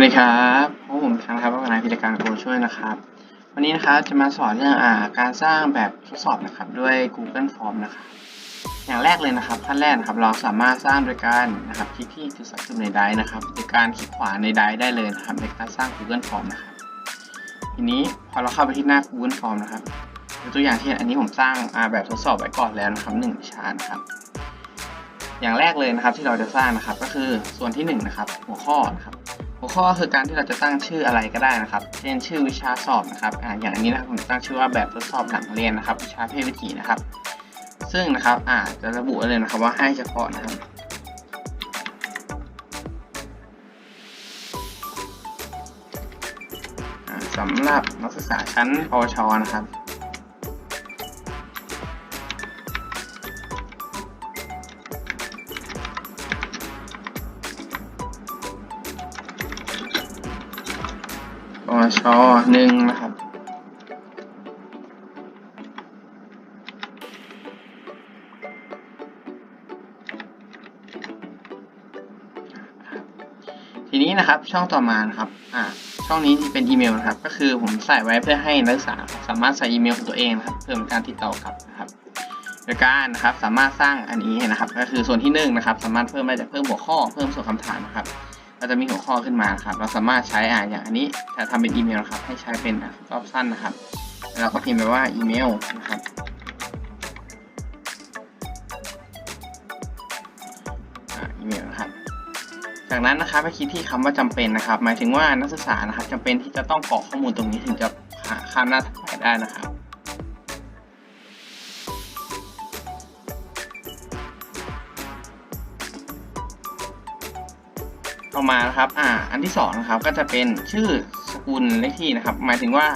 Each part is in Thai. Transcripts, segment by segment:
วัสดีครับพบผมอีกครั้งนะครับว่านาพิธการโกช่วยนะครับ วันนี้นะครับจะมาสอนเรื่องอ่าการสร้างแบบทดสอบนะครับด้วย Google Form นะครับ อย่างแรกเลยนะครับขั้นแรกนะครับเราสามารถสร้างโดยการนะครับคลิกที่จุดสังเกตในไดนะครับโดยการคลิกขวาในไดได้เลยนะครับในการสร้าง Google Form นะครับ ทีนี้พอเราเข้าไปที่หน้า Google Form นะครับตัวอย่างเช่นอันนี้ผมสร้างอ่าแบบทดสอบไว้ก่อนแล้วนะครับหนึ่งชานะครับอย่างแรกเลยนะครับที่เราจะสร้างนะครับก็คือส่วนที่หนึ่งนะครับหัวข้อนะครับ หัวข้อก็คือการที่เราจะตั้งชื่ออะไรก็ได้นะครับ เช่นชื่อวิชาสอบนะครับออย่างอันนี้นะครับผมตั้งชื่อว่าแบบทดสอบหลังเรียนนะครับ วิชาเพศวิถีนะครับ ซึ่งนะครับอาจะระบุเลยนะครับว่าให้เฉพาะนะครับสำหรับนักศึกษาชั้นปวชนะครับ ปวชหนึ่งนะครับ ทีนี้นะครับช่องต่อมานะครับอ่าช่องนี้ที่เป็นอีเมลนะครับ ก็คือผมใส่ไว้เพื่อให้นักศึกษาสามารถใส่อีเมลของตัวเองนะครับเพื่อเป็นการติดต่อกลับนะครับโดยการนะครับสามารถสร้างอันนี้นะครับ ก็คือส่วนที่หนึ่งนะครับ สามารถเพิ่มได้จากเพิ่มหัวข้อเพิ่มส่วนคำถามนะครับ ก็จะมีหัวข้อขึ้นมาครับ เราสามารถใช้อ่าอย่างอันนี้จะทำเป็นอีเมลครับ ให้ใช้เป็นออปชั่นนะครับ แล้วก็พิมพ์ไปว่าอีเมลนะครับอ่าอีเมลนะครับ จากนั้นนะครับให้คลิกที่คำว่าจำเป็นนะครับ หมายถึงว่านักศึกษานะครับจำเป็นที่จะต้องกรอกข้อมูลตรงนี้ถึงจะหาข้ามหน้าถัดไปได้นะครับ ต่อมานะครับอ่าอันที่สองนะครับก็จะเป็นชื่อสกุลเลขที่นะครับ หมายถึงว่า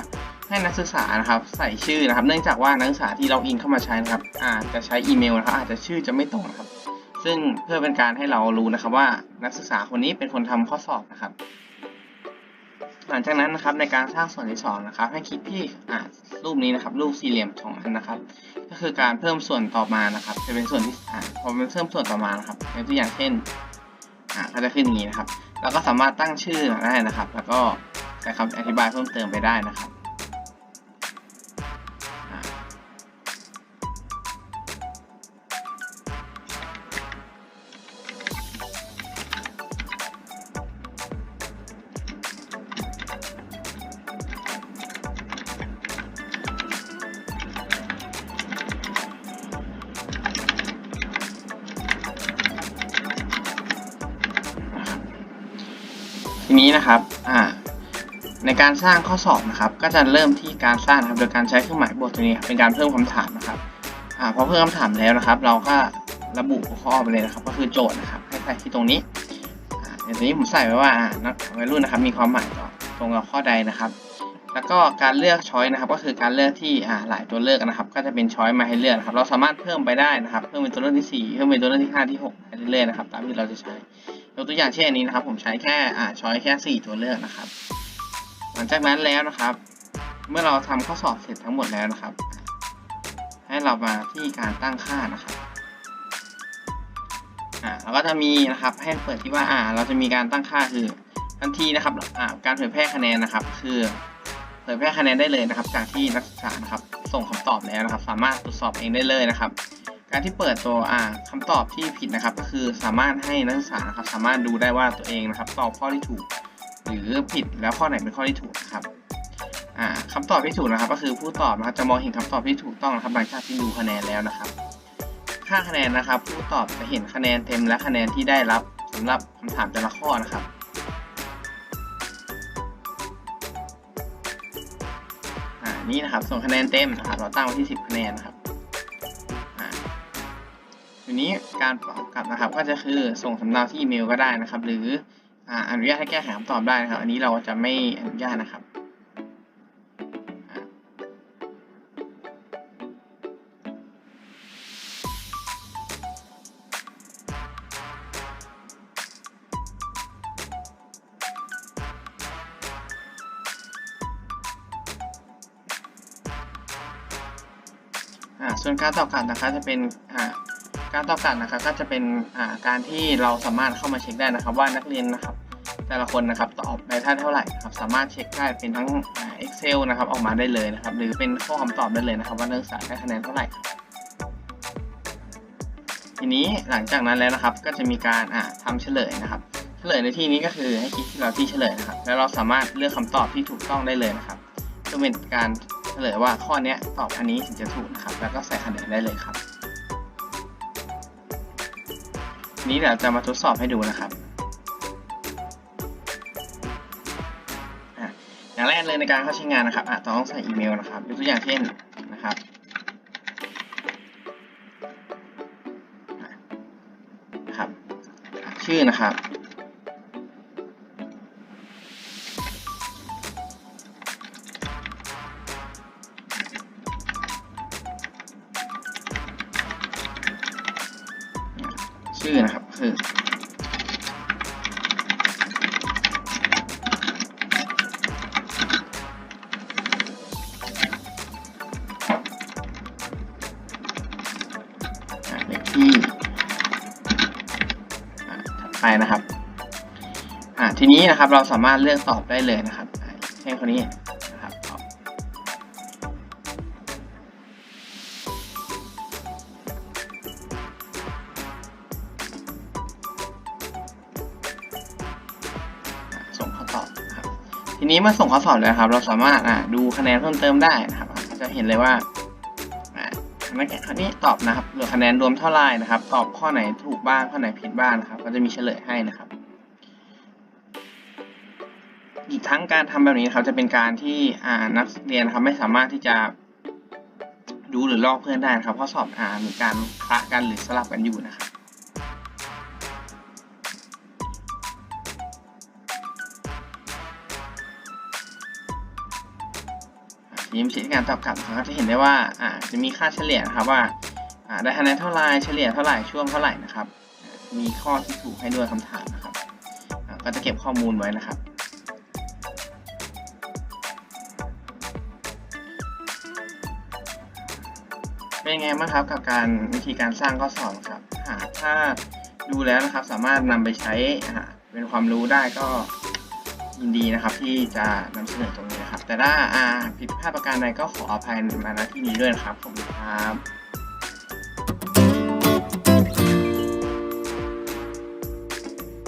ให้นักศึกษานะครับใส่ชื่อนะครับ เนื่องจากว่านักศึกษาที่ล็อกอินเข้ามาใช้นะครับอาจจะใช้อีเมลนะครับอาจจะชื่อจะไม่ตรงนะครับ ซึ่งเพื่อเป็นการให้เรารู้นะครับว่านักศึกษาคนนี้เป็นคนทำข้อสอบนะครับ หลังจากนั้นนะครับในการสร้างส่วนที่สองนะครับ ให้คลิกที่อ่ารูปนี้นะครับรูปสี่เหลี่ยมสองอันนะครับ ก็คือการเพิ่มส่วนต่อมานะครับ จะเป็นส่วนที่อ่าพอเป็นเพิ่มส่วนต่อมานะครับยกตัวอย่างเช่น อ่าก็จะขึ้นอย่างนี้นะครับ แล้วก็สามารถตั้งชื่อได้นะครับ แล้วก็ใส่คำอธิบายเพิ่มเติมไปได้นะครับ ทีนี้นะครับอ่าในการสร้างข้อสอบนะครับ ก็จะเริ่มที่การสร้างนะครับโดยการใช้เครื่องหมายบวกตัวนี้เป็นการเพิ่มคำถามนะครับอ่าพอเพิ่มคำถามแล้วนะครับ เราก็ระบุหัวข้อไปเลยนะครับ ก็คือโจทย์นะครับให้ใส่ที่ตรงนี้อ่าอย่างนี้ผมใส่ไว้ว่านักวัยรุ่นนะครับ มีความหมายต่อตรงกับข้อใดนะครับ แล้วก็การเลือกช้อยนะครับ ก็คือการเลือกที่หลายตัวเลือกนะครับ ก็จะเป็นช้อยมาให้เลือกนะครับ เราสามารถเพิ่มไปได้นะครับ เพิ่มเป็นตัวเลือกที่สี่เพิ่มเป็นตัวเลือกที่ห้าที่หกไปเรื่อยๆนะครับ ตามที่เราจะใช้ ยกตัวอย่างเช่นอันนี้นะครับ ผมใช้แค่อ่าช้อยแค่สี่ตัวเลือกนะครับ หลังจากนั้นแล้วนะครับ เมื่อเราทำข้อสอบเสร็จทั้งหมดแล้วนะครับ ให้เรามาที่การตั้งค่านะครับอ่าเราก็จะมีนะครับให้เปิดที่ว่าอ่า เราจะมีการตั้งค่าคือทันทีนะครับอ่าการเผยแพร่คะแนนนะครับ คือเผยแพร่คะแนนได้เลยนะครับ จากที่นักศึกษานะครับ ส่งคำตอบแล้วนะครับ สามารถตรวจสอบเองได้เลยนะครับ การที่เปิดตัวอ่าคำตอบที่ผิดนะครับ ก็คือสามารถให้นักศึกษานะครับสามารถดูได้ว่าตัวเองนะครับ ตอบข้อที่ถูก หรือผิดแล้วข้อไหนเป็นข้อที่ถูกนะครับอ่าคำตอบที่ถูกนะครับ ก็คือผู้ตอบนะครับจะมองเห็นคำตอบที่ถูกต้องนะครับหลังจากที่ดูคะแนนแล้วนะครับ ค่าคะแนนนะครับ ผู้ตอบจะเห็นคะแนนเต็มและคะแนนที่ได้รับสำหรับคำถามแต่ละข้อนะครับอ่านี่นะครับส่วนคะแนนเต็มนะครับเราตั้งไว้ที่ 10 คะแนนนะครับ ทีนี้การตอบกลับนะครับ ก็จะคือส่งสำเนาที่อีเมลก็ได้นะครับ หรืออนุญาตให้แก้ไขคำตอบได้นะครับ อันนี้เราจะไม่อนุญาตนะครับส่วนการตอบกลับนะครับจะเป็นอ่า การตอบกลับนะครับก็จะเป็นการที่เราสามารถเข้ามาเช็คได้นะครับว่านักเรียนนะครับแต่ละคนนะครับตอบได้ท่าเท่าไหร่นะครับสามารถเช็คได้เป็นทั้งอ่า Excel นะครับออกมาได้เลยนะครับหรือเป็นข้อคำตอบได้เลยนะครับ ว่านักศึกษาได้คะแนนเท่าไหร่ ทีนี้หลังจากนั้นแล้วนะครับก็จะมีการอ่าทำเฉลยนะครับ เฉลยในที่นี้ก็คือให้คลิกที่เราที่เฉลยนะครับ แล้วเราสามารถเลือกคำตอบที่ถูกต้องได้เลยนะครับจะเป็นการเฉลยว่าข้อนี้ตอบอันนี้ถึงจะถูกนะครับแล้วก็ใส่คะแนนได้เลยครับ ทีนี้เดี๋ยวจะมาทดสอบให้ดูนะครับอย่างแรกเลยในการเข้าใช้งานนะครับอะต้องใส่อีเมลนะครับยกตัวอย่างเช่นนะครับนะครับ ชื่อนะครับ ชื่อนะครับคืออะเลขที่อะถัดไปนะครับ อ่าทีนี้นะครับเราสามารถเลือกตอบได้เลยนะครับเช่นคนนี้ ทีนี้เมื่อส่งข้อสอบแล้วครับ เราสามารถอะดูคะแนนเพิ่มเติมได้นะครับ จะเห็นเลยว่าอะนักแข่งคนนี้ตอบนะครับเหลือคะแนนรวมเท่าไหร่นะครับ ตอบข้อไหนถูกบ้างข้อไหนผิดบ้างนะครับ ก็จะมีเฉลยให้นะครับ อีกทั้งการทำแบบนี้นะครับจะเป็นการที่อ่านักเรียนนะครับไม่สามารถที่จะดูหรือลอกเพื่อนได้นะครับเพราะสอบอ่ามีการคละกันหรือสลับกันอยู่นะครับ ทีนี้วิธีการตอบกลับนะครับจะเห็นได้ว่าอ่าจะมีค่าเฉลี่ยนะครับว่าอ่าได้คะแนนเท่าไรเฉลี่ยเท่าไหร่ช่วงเท่าไหร่นะครับ มีข้อที่ถูกให้ด้วยคำถามนะครับก็จะเก็บข้อมูลไว้นะครับเป็นไงบ้างครับกับการวิธีการสร้างข้อสอบครับหากถ้าดูแล้วนะครับสามารถนำไปใช้เป็นความรู้ได้ก็ยินดีนะครับที่จะนำเสนอตรงนี้ แต่ถ้าผิดพลาดประการใดก็ขออภัยมาณที่นี้ด้วยนะครับ ขอบคุณครับ